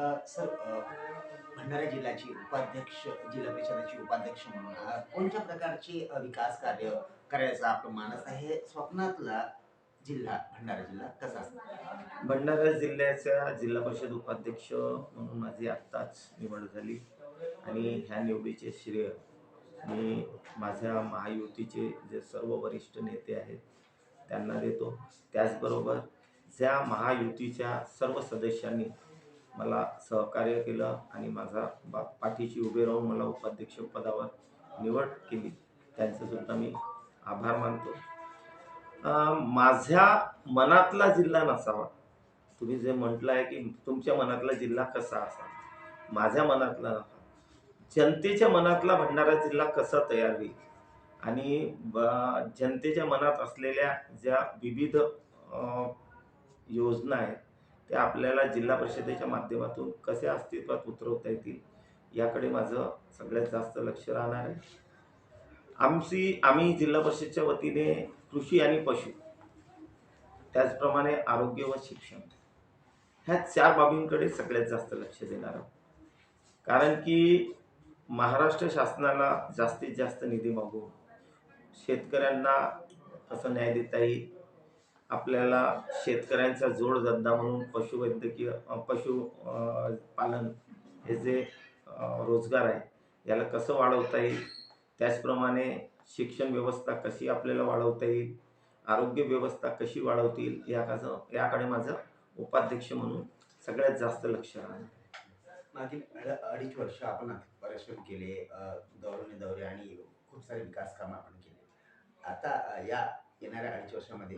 Sir Bhandara जिल्ह्याची उपाध्यक्ष जिल्हा परिषदेची उपाध्यक्ष म्हणून कोणत्या प्रकारचे विकास कार्य करायचा आपलं मानस आहे स्वप्नातला जिल्हा भंडारा जिल्हा कसा भंडारा जिल्ह्याच्या जिल्हा परिषद उपाध्यक्ष म्हणून माझी आत्ताच निवड झाली. आणि ह्या निवडीचे श्रेय मी माझ्या महायुतीचे जे सर्व वरिष्ठ नेते आहेत त्यांना देतो. त्याचबरोबर ज्या महायुतीच्या सर्व सदस्यांनी मला सहकार्य केलं आणि माझा बा पाठीशी उभे राहून मला उपाध्यक्ष पदावर निवड केली. त्यांचंसुद्धा मी आभार मानतो. माझ्या मनातला जिल्हा नसावा. तुम्ही जे म्हटलं आहे की तुमच्या मनातला जिल्हा कसा असावा? माझ्या मनातला नका जनतेच्या मनातला भंडारा जिल्हा कसा तयार होईल? आणि जनतेच्या मनात असलेल्या ज्या विविध योजना आहेत ते आपल्याला जिल्हा परिषदेच्या माध्यमातून कसे अस्तित्वात उतरवता येतील याकडे माझं सगळ्यात जास्त लक्ष राहणार आहे. आमची आम्ही जिल्हा परिषदच्या वतीने कृषी आणि पशु त्याचप्रमाणे आरोग्य व शिक्षण ह्या चार बाबींकडे सगळ्यात जास्त लक्ष देणार आहोत. कारण की महाराष्ट्र शासनाला जास्तीत जास्त निधी मागून शेतकऱ्यांना कसं न्याय देता येईल आपल्याला शेतकऱ्यांचा जोडधंदा म्हणून पशुवैद्यकीय पशु पालन हे जे रोजगार आहे याला कसं वाढवता येईल? त्याचप्रमाणे शिक्षण व्यवस्था कशी आपल्याला वाढवता येईल? आरोग्य व्यवस्था कशी वाढवता येईल? याकाचं याकडे माझं उपाध्यक्ष म्हणून सगळ्यात जास्त लक्ष राहणार मागील अड- अडीच वर्ष आपण परिश्रम केले दौरे दौरे आणि खूप सारे विकास कामं आपण केले. आता या येणाऱ्या अडीच वर्षामध्ये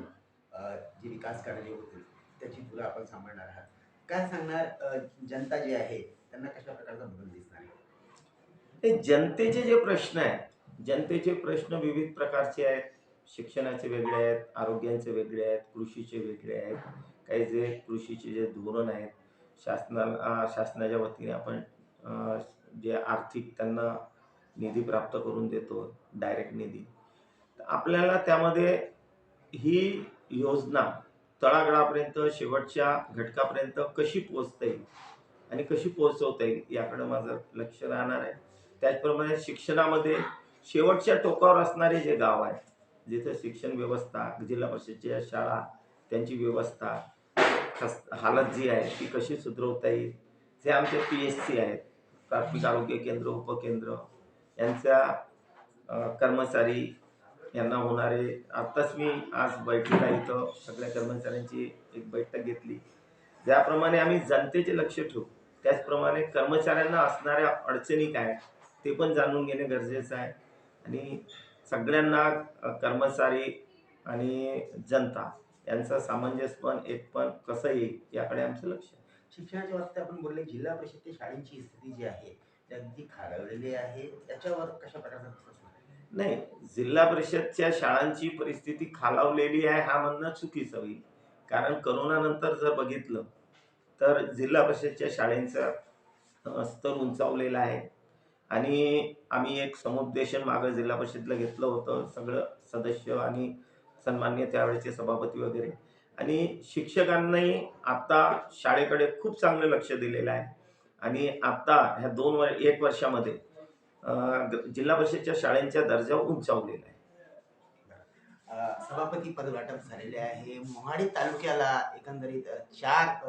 जी विकास कार्य होतील त्याची तुला आपण सांभाळणार आहात. काय सांगणार जनता जी आहे त्यांना कशा प्रकारचा बदल दिसणार आहे? हे जनतेचे जे प्रश्न आहेत जनतेचे प्रश्न विविध प्रकारचे आहेत. शिक्षणाचे वेगळे आहेत आरोग्याचे वेगळे आहेत कृषीचे वेगळे आहेत. काही जे कृषीचे जे धोरण आहेत शासनाला शासनाच्या वतीने आपण जे आर्थिक त्यांना निधी प्राप्त करून देतो डायरेक्ट निधी. तर आपल्याला त्यामध्ये ही योजना तळागळापर्यंत शेवटच्या घटकापर्यंत कशी पोचता येईल आणि कशी पोहोचवता येईल याकडे माझं लक्ष राहणार आहे. त्याचप्रमाणे शिक्षणामध्ये शेवटच्या टोकावर असणारे जे गाव आहे जिथे शिक्षण व्यवस्था जिल्हा परिषदच्या शाळा त्यांची व्यवस्था खस हालत जी आहे ती कशी सुधरवता येईल? जे आमचे पी एच सी आहेत प्राथमिक आरोग्य केंद्र उपकेंद्र यांच्या कर्मचारी यांना होणारे आत्ताच मी आज बैठकीला इथं सगळ्या कर्मचाऱ्यांची एक बैठक घेतली. ज्याप्रमाणे आम्ही जनतेचे लक्ष ठेवू त्याचप्रमाणे कर्मचाऱ्यांना असणाऱ्या अडचणी काय ते पण जाणून घेणे गरजेचं आहे. आणि सगळ्यांना कर्मचारी आणि जनता यांचं सामंजस्यपण एकपण कसं येईल याकडे आमचं लक्ष शिक्षणाच्या बाबतीत आपण बोलले जिल्हा परिषदच्या शाळेंची स्थिती जी आहे ती अगदी खालावलेली आहे. त्याच्यावर कशा प्रकारचा नाही जिल्हा परिषदच्या शाळांची परिस्थिती खालावलेली आहे हा म्हणणं चुकीचं होईल. कारण करोनानंतर जर बघितलं तर जिल्हा परिषदच्या शाळेंचा स्तर उंचावलेला आहे. आणि आम्ही एक समुपदेशन मागं जिल्हा परिषदला घेतलं होतं सगळं सदस्य आणि सन्मान्य त्यावेळेचे सभापती वगैरे. आणि शिक्षकांनाही आता शाळेकडे खूप चांगलं लक्ष दिलेलं आहे. आणि आत्ता ह्या दोन वर एक वर्षामध्ये जिल्हा परिषदच्या शाळेंच्या दर्जा उंचावलेला आहे. सभापती पद वाटप झालेले आहे. मोहाडी तालुक्याला एकंदरीत चार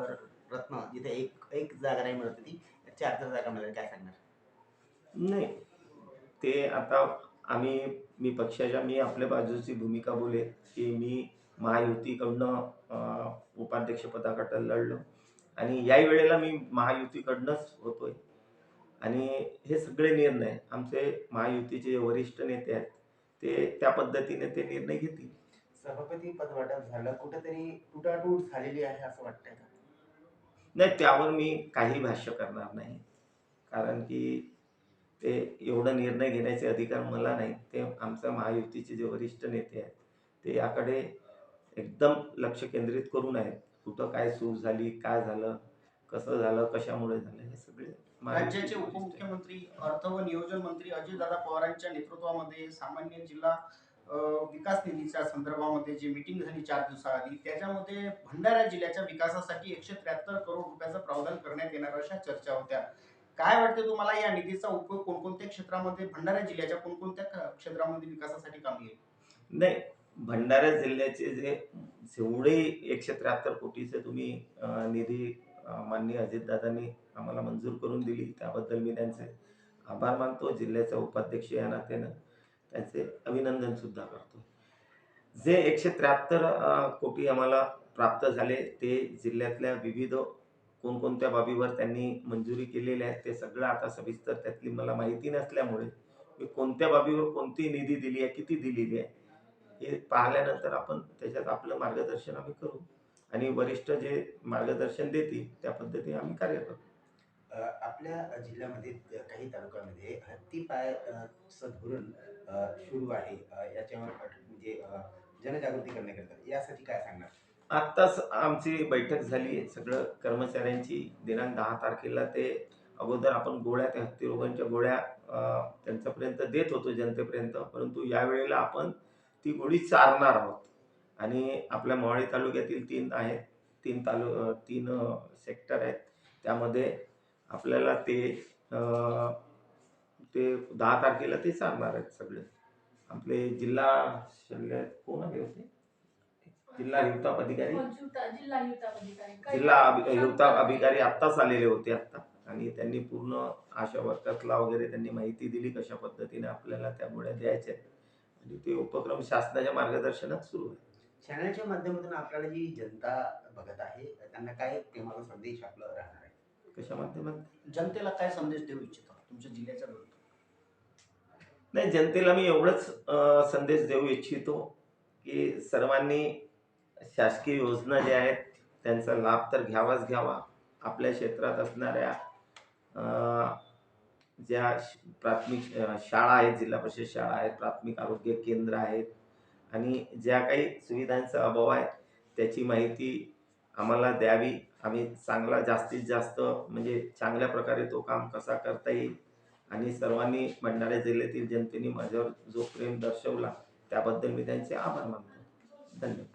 रत्न जिथे एक एक जागा नाही मिळत होती चार चार जागा मिळाल्या काय सांगणार? नाही. ते आता आम्ही मी पक्षाच्या मी आपल्या बाजूची भूमिका बोलेल की मी महायुतीकडनं उपाध्यक्षपदाकडं लढलो. आणि याही वेळेला मी महायुतीकडनंच होतोय. आणि हे सगळे निर्णय आमचे महायुतीचे वरिष्ठ नेते आहेत ते त्या पद्धतीने ते निर्णय घेतील. सभापती पद वाटप झालं कुठेतरी तुटाटूट झालेली आहे असं वाटतंय का? नाही त्यावर मी काही भाष्य करणार नाही. कारण की ते एवढं निर्णय घेण्याचे अधिकार मला नाही. ते आमच्या महायुतीचे जे वरिष्ठ नेते आहेत ते याकडे एकदम लक्ष केंद्रित करून आहेत. कुठं काय चूक झाली काय झालं कसं झालं कशामुळे झालं हे सगळे राज्याचे. उपमुख्यमंत्री अर्थ व नियोजन मंत्री अजितदादा पवारांच्या नेतृत्वामध्ये सामान्य जिल्हा विकास निधीच्या संदर्भामध्ये जी मिटिंग झाली चार दिवसाआधी त्याच्यामध्ये भंडारा जिल्ह्याच्या विकासासाठी एकशे त्र्याहत्तर करोड रुपयाचं प्रावधान करण्यात येणार अशा चर्चा होत्या काय वाटते तुम्हाला या निधीचा उपयोग कोणकोणत्या क्षेत्रामध्ये भंडारा जिल्ह्याच्या कोणकोणत्या क्षेत्रामध्ये विकासासाठी काम येईल नाही भंडारा जिल्ह्याचे जे जेवढे एकशे त्र्याहत्तर कोटीचे तुम्ही निधी माननीय अजितदादांनी आम्हाला मंजूर करून दिली. त्याबद्दल मी त्यांचे आभार मानतो. जिल्ह्याचा उपाध्यक्ष या नात्यानं त्यांचे अभिनंदन सुद्धा करतो. जे एकशे त्र्याहत्तर कोटी आम्हाला प्राप्त झाले ते जिल्ह्यातल्या विविध कोणकोणत्या बाबीवर त्यांनी मंजुरी केलेल्या आहेत ते सगळं आता सविस्तर त्यातली मला माहिती नसल्यामुळे मी कोणत्या बाबीवर कोणती निधी दिली आहे किती दिलेली आहे हे पाहिल्यानंतर आपण त्याच्यात आपलं मार्गदर्शन आम्ही करू. आणि वरिष्ठ जे मार्गदर्शन देतील त्या पद्धतीने आम्ही कार्य करू अ, आपल्या जिल्ह्यामध्ये काही तालुक्यामध्ये हत्तीपाय धोरण सुरू आहे. याच्यावर म्हणजे जनजागृती करण्याकरता. यासाठी काय सांगणार? आत्ताच आमची बैठक झाली आहे. सगळं कर्मचाऱ्यांची दिनांक दहा तारखेला ते अगोदर आपण गोळ्या त्या हत्ती रोगांच्या गोळ्या त्यांच्यापर्यंत देत होतो जनतेपर्यंत. परंतु यावेळेला आपण ती गोळी चारणार आहोत. आणि आपल्या मोहाडी तालुक्यातील तीन आहेत तीन तालु तीन सेक्टर आहेत. त्यामध्ये आपल्याला ते ते दहा तारखेला ते चालणार आहेत सगळे. आपले जिल्हा शल्य कोण आहे होते जिल्हा हिवताप अधिकारी? जिल्हा जिल्हा हिवताप अधिकारी आत्ताच आलेले होते आत्ता. आणि त्यांनी पूर्ण आशा वर्कर्सला वगैरे त्यांनी माहिती दिली कशा पद्धतीने आपल्याला त्या गोळ्या द्यायच्या आहेत. आणि ते उपक्रम शासनाच्या मार्गदर्शनात सुरू आहे चॅनलच्या माध्यमातून आपल्याला जी जनता बघत आहे त्यांना काय प्रेमाचा संदेश आपला राहणार आहे? कशा माध्यमात? जनतेला काय संदेश देऊ इच्छिता? तुमच्या जिल्ह्याच्या नाही जनतेला मी एवढंच संदेश देऊ इच्छितो की सर्वांनी शासकीय योजना ज्या आहेत त्यांचा लाभ तर घ्यावाच घ्यावा. आपल्या क्षेत्रात असणाऱ्या ज्या प्राथमिक शाळा आहेत जिल्हा परिषद शाळा आहेत प्राथमिक आरोग्य केंद्र आहेत आणि ज्या काही सुविधांचा अभाव आहे त्याची माहिती आम्हाला द्यावी. आम्ही चांगला जास्तीत जास्त म्हणजे चांगल्या प्रकारे तो काम कसा करता येईल? आणि सर्वांनी भंडारा जिल्ह्यातील जनतेने माझ्यावर जो प्रेम दर्शवला त्याबद्दल मी त्यांचे आभार मानतो. धन्यवाद.